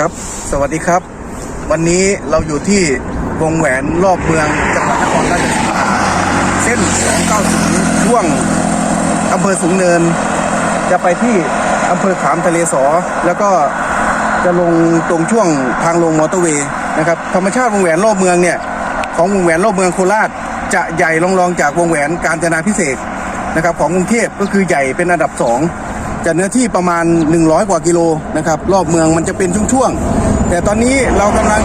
ครับ สวัสดีครับ วันนี้เราอยู่ที่วงแหวนรอบเมืองจังหวัดนครราชสีมาเส้นเก้290 ช่วงอำเภอสูงเนิน จะไปที่อำเภอขามทะเลสอ แล้วก็จะลงตรงช่วงทางลงมอเตอร์เวย์นะครับธรรมชาติวงแหวนรอบเมืองเนี่ยของวงแหวนรอบเมืองโคราชจะใหญ่รองรองจากวงแหวนการจนาพิเศษนะครับของกรุงเทพก็คือใหญ่เป็นอันดับสอง จากเนื้อที่ประมาณ 100 กว่ากิโลนะครับ รอบเมืองมันจะเป็นช่วงๆ แต่ตอนนี้เรากำลัง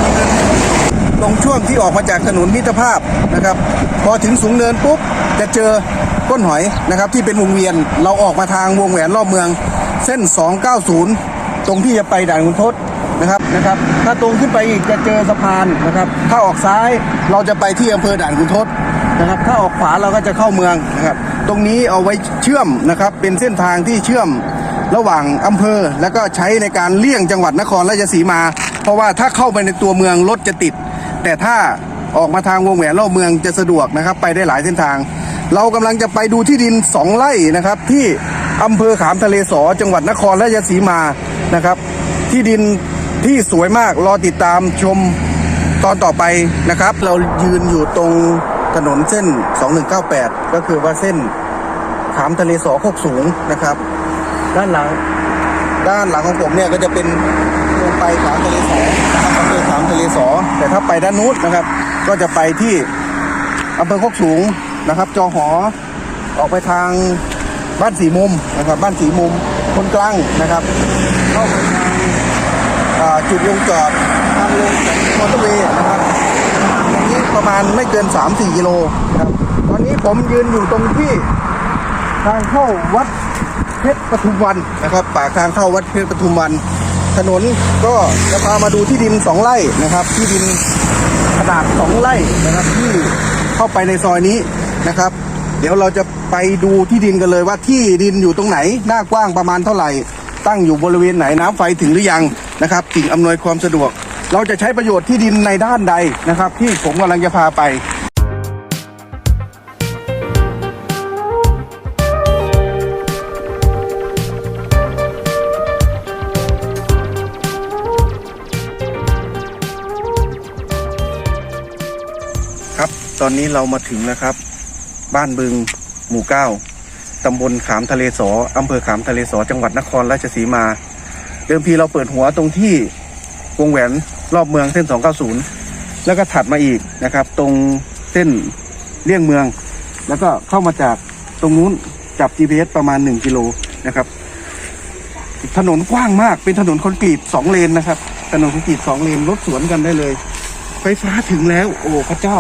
ตรงช่วงที่ออกมาจากถนนมิตรภาพนะครับ พอถึงสูงเนินปุ๊บจะเจอก้นหอยนะครับที่เป็นวงเวียนเราออกมาทางวงแหวนรอบเมือง เส้น 290 ตรงที่จะไปด่านคุณทศนะครับนะครับ ถ้าตรงขึ้นไปอีกจะเจอสะพานนะครับ ถ้าออกซ้ายเราจะไปที่อำเภอด่านคุณทศ นะครับ ถ้าออกขวาเราก็จะเข้าเมืองนะครับ ตรงนี้เอาไว้เชื่อมนะครับ เป็นเส้นทางที่เชื่อมระหว่างอำเภอ แล้วก็ใช้ในการเลี่ยงจังหวัดนครราชสีมา เพราะว่าถ้าเข้าไปในตัวเมืองรถจะติด แต่ถ้าออกมาทางวงแหวนรอบเมืองจะสะดวกนะครับ ไปได้หลายเส้นทาง เรากำลังจะไปดูที่ดินสองไร่นะครับ ที่อำเภอขามทะเลสอจังหวัดนครราชสีมานะครับ ที่ดินที่สวยมากรอติดตามชมตอนต่อไปนะครับ เรายืนอยู่ตรง ถนนเส้น 2198 ก็คือว่าเส้นขามทะเลสอโคกสูงนะครับ ด้านหลัง ด้านหลังของผมเนี่ยก็จะเป็นลงไปขามทะเลสอนะครับอำเภอขามทะเลสอ แต่ถ้าไปด้านนู้นนะครับ ก็จะไปที่อำเภอโคกสูงนะครับ จอหอออกไปทางบ้านสีมุมนะครับ บ้านสีมุมคนกลางนะครับเข้าไปทางจุดลงจอดทางลงมอเตอร์เวย์นะครับ ประมาณไม่เกิน 3-4 กิโลนะครับ ตอนนี้ผมยืนอยู่ตรงที่ทางเข้าวัดเพชรปทุมวันนะครับปากทางเข้าวัดเพชรปทุมวัน ถนนก็จะพามาดูที่ดินสองไร่นะครับ ที่ดินขนาดสองไร่นะครับที่เข้าไปในซอยนี้นะครับ เดี๋ยวเราจะไปดูที่ดินกันเลยว่าที่ดินอยู่ตรงไหน หน้ากว้างประมาณเท่าไหร่ ตั้งอยู่บริเวณไหนน้ำไฟถึงหรือยังนะครับสิ่งอำนวยความสะดวก เราจะใช้ประโยชน์ที่ดินในด้านใดนะครับ ที่ผมกำลังจะพาไปครับ ตอนนี้เรามาถึงแล้วครับ บ้านบึงหมู่เก้าตำบลขามทะเลสออำเภอขามทะเลสอจังหวัดนครราชสีมา เดิมทีเราเปิดหัวตรงที่ วงแหวนรอบเมืองเส้น 290 แล้วก็ถัดมาอีกนะครับ ตรงเส้นเลี่ยงเมือง แล้วก็เข้ามาจากตรงนู้นจับ GPS ประมาณ 1 กิโลนะครับ ถนนกว้างมากเป็นถนนคอนกรีตสองเลนนะครับ ถนนคอนกรีตสองเลนรถสวนกันได้เลย ไฟฟ้าถึงแล้ว โอ้พระเจ้า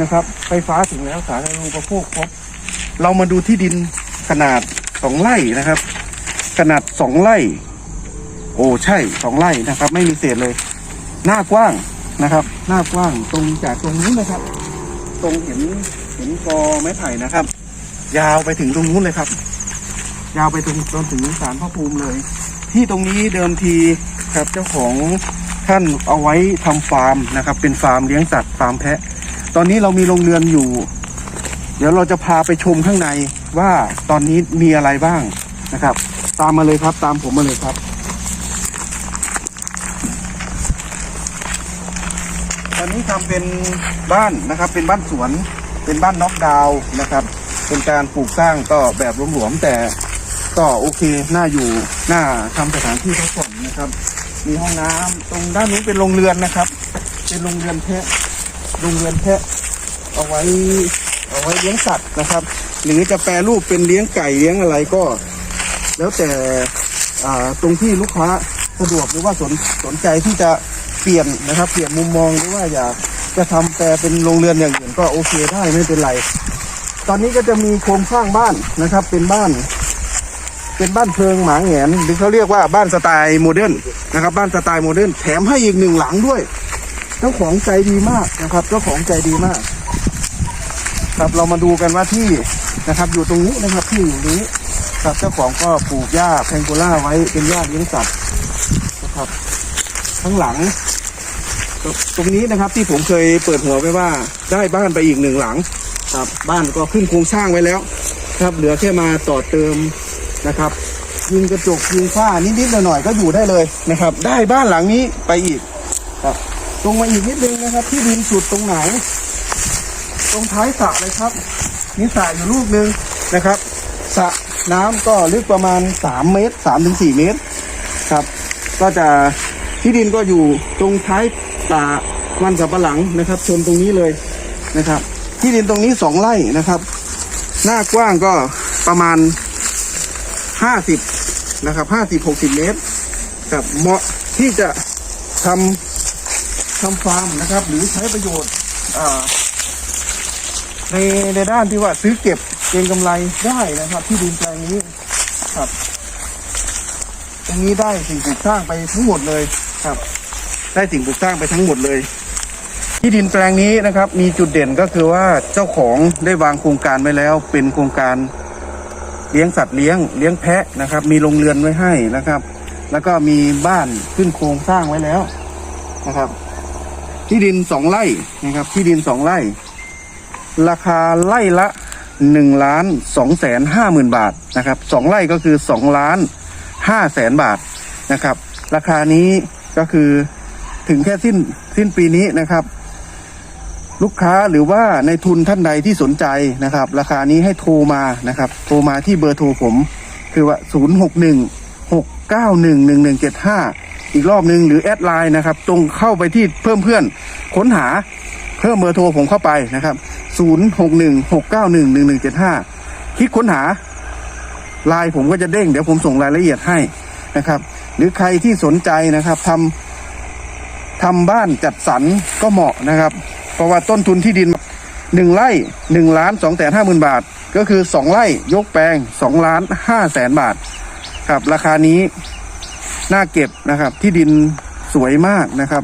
นะครับ ไฟฟ้าถึงแล้วสาธารณูปโภคครบเรามาดูที่ดินขนาดสองไร่นะครับ ขนาดสองไร่ โอ้ใช่สองไร่นะครับ ไม่มีเศษเลย หน้ากว้างนะครับ หน้ากว้างตรงจากตรงนี้นะครับ ตรงเห็นเห็นกอไม้ไผ่นะครับ ยาวไปถึงตรงนู้นเลยครับ ยาวไปตรงจนถึงศาลพระภูมิเลย ที่ตรงนี้เดิมทีครับเจ้าของท่านเอาไว้ทำฟาร์มนะครับ เป็นฟาร์มเลี้ยงสัตว์ฟาร์มแพะ ตอนนี้เรามีโรงเรือนอยู่ เดี๋ยวเราจะพาไปชมข้างในว่าตอนนี้มีอะไรบ้างนะครับ ตามมาเลยครับ ตามผมมาเลยครับ อนนี้ทำเป็นบ้านนะครับ เป็นบ้านสวน เป็นบ้านน็อกดาวน์นะครับ เป็นการปลูกสร้างก็แบบหลวมๆแต่ก็โอเคน่าอยู่น่าทำสถานที่พักผ่อนนะครับ มีห้องน้ำตรงด้านนู้นเป็นโรงเรือนนะครับ เป็นโรงเรือนแพะโรงเรือนแพะเอาไว้เอาไว้เลี้ยงสัตว์นะครับ หรือจะแปรรูปเป็นเลี้ยงไก่เลี้ยงอะไรก็ แล้วแต่อ่าตรงที่ลูกค้าสะดวกหรือว่าสนสนใจที่จะ เปลี่ยนนะครับ เปลี่ยนมุมมองหรือว่าอยากจะทำแปลเป็นโรงเรือนอย่างอื่นก็โอเคได้ไม่เป็นไร ตอนนี้ก็จะมีโครงสร้างบ้านนะครับ เป็นบ้าน เป็นบ้านเพลิงหมาแหงนหรือเขาเรียกว่าบ้านสไตล์โมเดิร์นนะครับ บ้านสไตล์โมเดิร์นแถมให้อีกหนึ่งหลังด้วยเจ้าของใจดีมากนะครับเจ้าของใจดีมาก ครับเรามาดูกันว่าที่นะครับ อยู่ตรงนี้นะครับที่อยู่นี้ครับเจ้าของก็ปลูกหญ้าแพงโกล่าไว้เป็นหญ้าเลี้ยงสัตว์นะครับข้งหลัง ตรงนี้นะครับที่ผมเคยเปิดหัวไว้ว่าได้บ้านไปอีกหนึ่งหลังครับบ้านก็ขึ้นโครงสร้างไว้แล้วครับเหลือแค่มาต่อเติมนะครับยิงกระจกยิงฝ้านิดๆหน่อยๆก็อยู่ได้เลยนะครับ ได้บ้านหลังนี้ไปอีกครับตรงมาอีกนิดนึงนะครับ ที่ดินสุดตรงไหน ตรงท้ายสระเลยครับนี่สระอยู่ลูกหนึ่งนะครับสระน้ำก็ลึกประมาณ 3 เมตร3ถึง4เมตรครับ ก็จะที่ดินก็อยู่ตรงท้าย ป่ามันสับปะหลังนะครับ ชนตรงนี้เลยนะครับ ที่ดินตรงนี้สองไร่นะครับ หน้ากว้างก็ประมาณ50นะครับ50 60เมตรครับเหมาะที่จะทำทำฟาร์มนะครับ หรือใช้ประโยชน์ในในด้านที่ว่าซื้อเก็บเก็งกำไรได้นะครับ ที่ดินแปลงนี้ครับตรงนี้ได้สิ่งปลูกสร้างไปทั้งหมดเลยครับ ได้สิ่งปลูกสร้างไปทั้งหมดเลย ที่ดินแปลงนี้นะครับ มีจุดเด่นก็คือว่าเจ้าของได้วางโครงการไว้แล้ว เป็นโครงการเลี้ยงสัตว์เลี้ยงเลี้ยงแพะนะครับ มีโรงเรือนไว้ให้นะครับ แล้วก็มีบ้านขึ้นโครงสร้างไว้แล้วนะครับ ที่ดินสองไร่นะครับ ที่ดินสองไร่ ราคาไร่ละหนึ่งล้านสองแสนห้าหมื่นบาทนะครับสองไร่ก็คือสองล้านห้าแสนบาทนะครับ ราคานี้ก็คือ ถึงแค่สิ้นสิ้นปีนี้นะครับ ลูกค้าหรือว่าในทุนท่านใดที่สนใจนะครับ ราคานี้ให้โทรมานะครับ โทรมาที่เบอร์โทรผม คือว่า 0 6 1 6 9 1 1 1 7 5 อีกรอบหนึ่งหรือแอดไลน์นะครับตรงเข้าไปที่เพิ่มเพื่อนค้นหาเพิ่มเบอร์โทรผมเข้าไปนะครับ 0 6 1 6 9 1 1 1 7 5 คลิกค้นหาไลน์ผมก็จะเด้งเดี๋ยวผมส่งรายละเอียดให้นะครับ หรือใครที่สนใจนะครับทำ ทำบ้านจัดสรรก็เหมาะนะครับ เพราะว่าต้นทุนที่ดินหนึ่งไร่หนึ่งล้านสองแสนห้าหมื่นบาท ก็คือสองไร่ยกแปลงสองล้านห้าแสนบาทครับราคานี้น่าเก็บนะครับที่ดินสวยมากนะครับ